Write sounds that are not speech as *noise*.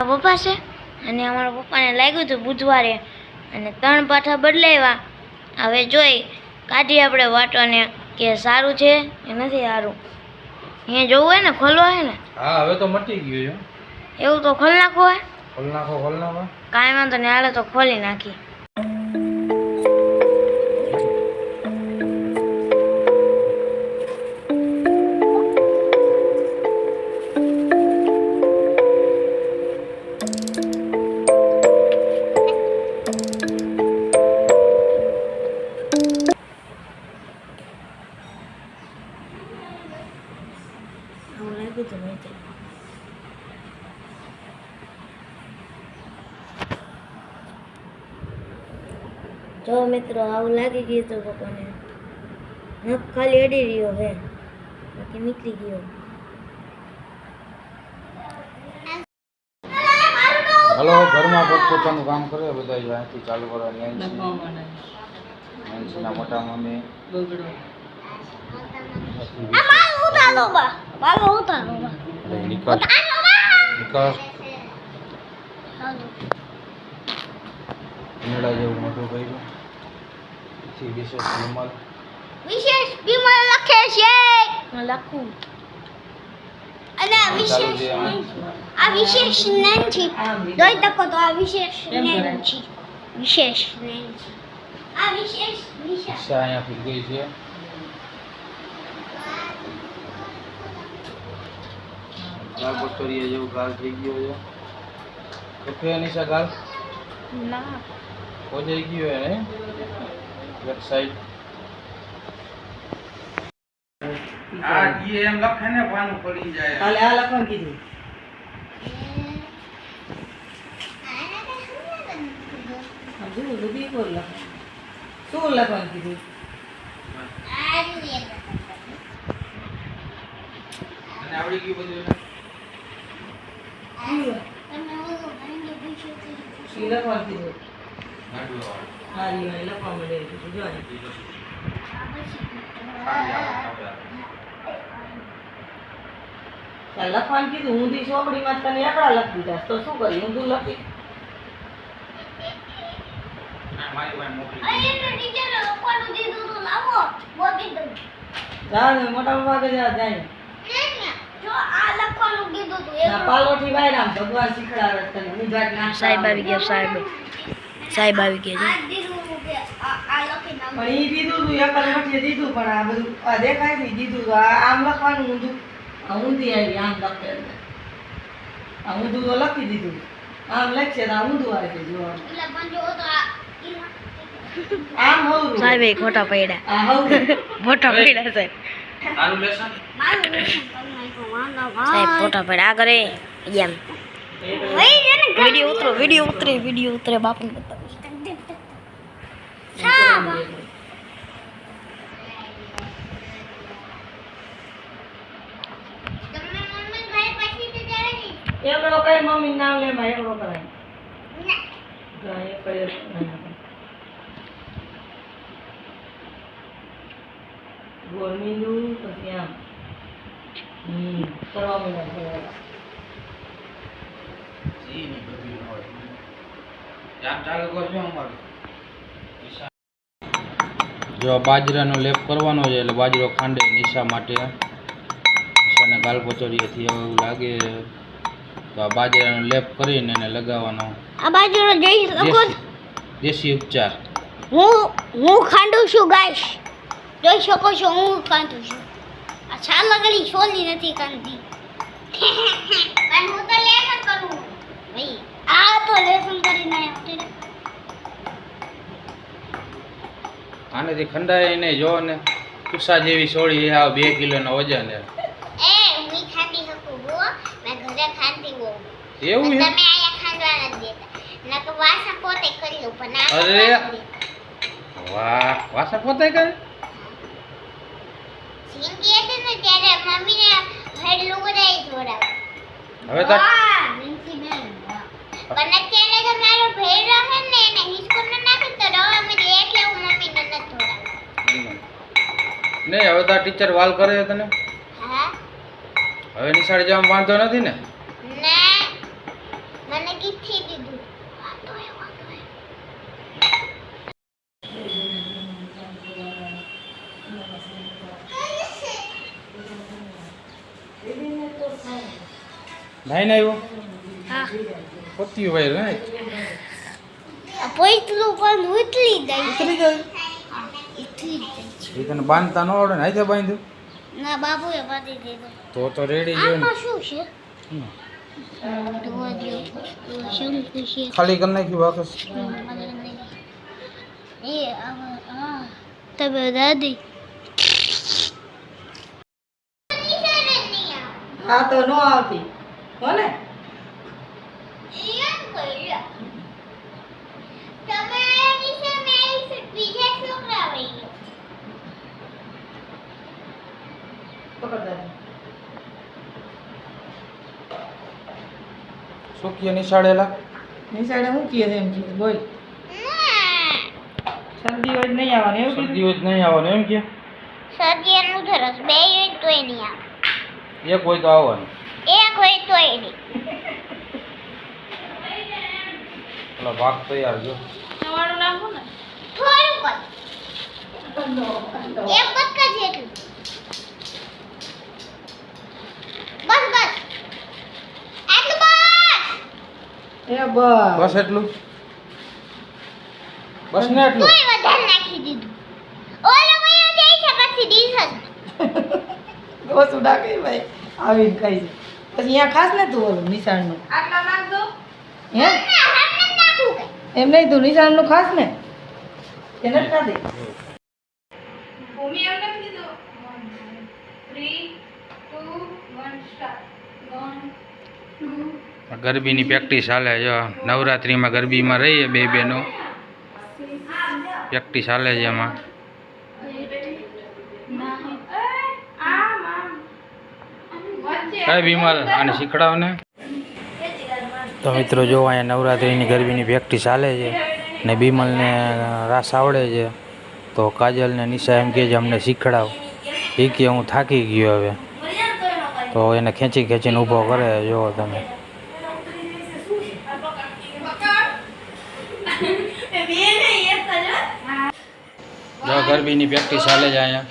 પપ્પા છે અને અમારા પપ્પાને લાગ્યું હતું બુધવારે અને ત્રણ પાઠા બદલાવ્યા. હવે જોઈ કાઢી આપણે વાટોને કે સારું છે કે નથી સારું. અહીંયા જોવું હોય ને ખોલવા હોય ને? હા હવે તો મટી ગયું એવું તો ખોલ નાખવું હોય. ખોલ નાખો ખોલ નાખો. કાંઈ વાંધો નહીં હાલે તો ખોલી નાખી જો મિત્રો આવું લાગી ગયું હતું પપ્પાને નખ ખાલી અડી રહ્યો હે બાકી નીકળી ગયો. હલો ઘરમાં પોતપોતાનું કામ કરે બધા અહીંથી ચાલુ કરવાની નાનસીના મોટા મમ્મી. ઉતારો બા બાબા ઉતારો બા અને નિકાસ નિકાસ ઉમેળા જેવું મોટું કર્યું. પછી વિશેષ વિમલ. વિશેષ વિમલ લખે છે. લખું. અને આ વિશેષ આ વિશેષ છે દોઈ તકો તો આ વિશેષ છે વિશેષ નહીં છે આ વિશેષ વિશેષ. ગઈ છે. ગાલ પટોરીએ જેવું ગાલ થઈ ગયો છે. કફે નિશા ગાલ? ના. ખોજાઈ ગયો હે ને એક સાઈડ આ ઈ એમ લખે ને પાનું પડી જાય. કાલે આ લખવાનું કીધું. શું લખવાનું કીધું? આવડી ગયું બધું લખવાનું કીધું? નાડું વાળું. હા ઈ વાળી લખવા કીધું જો લખવાનું કીધું તને એકડા લખી દીધા તો શું કરી ઊંધું લખી મોટા કે જા જાય પાલોઠી વાયરામ ભગવાન શીખડાવે તને સાહેબ આવી ગયા, સાહેબ સાહેબ આવી ગયા પણ ઈ દીધું તું એક જ દીધું પણ આ બધું દેખાય છે દીધું આમ લખવાનું ઊંધું. ઊંધી આવી આમ લખે આ ઊંધું તો લખી દીધું. આમ લખશે તો આ ઊંધું આવે છે જોવાનું. આમ હવરું. સાહેબ એક ખોટા પડ્યા. ફોટા પડ્યા સાહેબ. સાહેબ ખોટા પડ્યા. આગળ કરે એમ. વીડિયો ઉતરો વીડિયો ઉતરે વીડિયો ઉતરે બાપુને બતાવું એકડો કઈ મમ્મી નામ લે માં એકડો કરાય તો કઈ ગોળ પછી આમ હમ કરવા મીંડા ઈ ની બધું હોય. આમ ચાલુ કરજો અમારું. જો બાજરાનો લેપ કરવાનો છે એટલે બાજરો ખાંડે નિશા માટે. નિશાને ગાલ પચોરીએથી એવું લાગે તો આ બાજરાનો લેપ કરીને એને લગાવવાનો. આ બાજરાનો દેશી દેશી ઉપચાર. હું હું ખાંડું છું ગાઈશ. જોઈ શકો છો હું ખાંડું છું. આ છાલ લગડી છોલી નથી કાંધી *laughs* પણ હું તો લેસન કરું ભાઈ આ તો લેસન કરીને આવ્યો આનેથી ખંડાય નહીં જો ને કુસા જેવી સોળી આ બે કિલોનો વજન હું હો? હો એવું નથી પણ અરે. વાહ વાસા પોતે કરે? ત્યારે હવે તો મારો ભેળ રહે ને એને હિસકો ન નહીં હવે તો ટીચર વાલ કરે છે તને. હવે નિશાળ જવામાં વાંધો નથી ને? મને દીધું. એ ભાઈ ને આવ્યો. હા. ભાઈ ને પોઈતલું પણ ઉતરી એ તને બાંધતા ન આવડે ને હાથે બાંધ્યું? ના બાપુએ બાંધી દીધું. તો તો રેડી જો ને. શું છે? ખાલી કરી નાખ્યું આમાં તમે દાદી હા તો નો આવતી. હો ને પકડ દાદી શું કીએ નિશાળેલા? નિશાળે હું કહે છે એમ કહે બોલ. શરદી હોય તો નહીં આવવાની. એવું શરદી હોય તો નહીં આવવાનું. એમ કે? સર્દીનું ધરસ બે હોય તોય નહીં આવે. એક હોય તો આવવાનું. એક હોય તોય નહીં. પેલા ભાગ તૈયાર જો. થોડુંક જ. એક બક્કા જેટલું બસ બસ આટલું બસ બસ બસ એટલું બસ ને એટલું કોઈ વધારે નાખી દીધું. ઓલો વયો જાય છે પછી ડીઝલ ઓછું કઈ ભાઈ. આવીને ખાઈ છે પછી અહીંયા ખાસ ને તું ઓલું નિશાળનું? આટલા નાખ દો. હે? એમ નહીં તું નિશાળનું ખાસ ને? એને જ ખાધી? ભૂમિ એમ નથી દીધો? 3 2 1 સ્ટાર્ટ ગરબીની પ્રેક્ટિસ હાલે જો નવરાત્રિમાં ગરબીમાં રહીએ બે બેનો. પ્રેક્ટિસ હાલે છે એમાં. કઈ બીમાર અને શીખડાવને? તો મિત્રો જો અહીંયા નવરાત્રિની ગરબીની પ્રેક્ટિસ હાલે છે ને બીમલને રાસ આવડે છે, તો કાજલને નિશા એમ કહે છે, અમને શીખડાવ. એ કે, હું થાકી ગયો હવે. તો એને ખેંચી ખેંચીને ઊભો કરે, જુઓ તમે. જો ગરબીની પ્રેક્ટિસ ચાલે છે અહીંયા.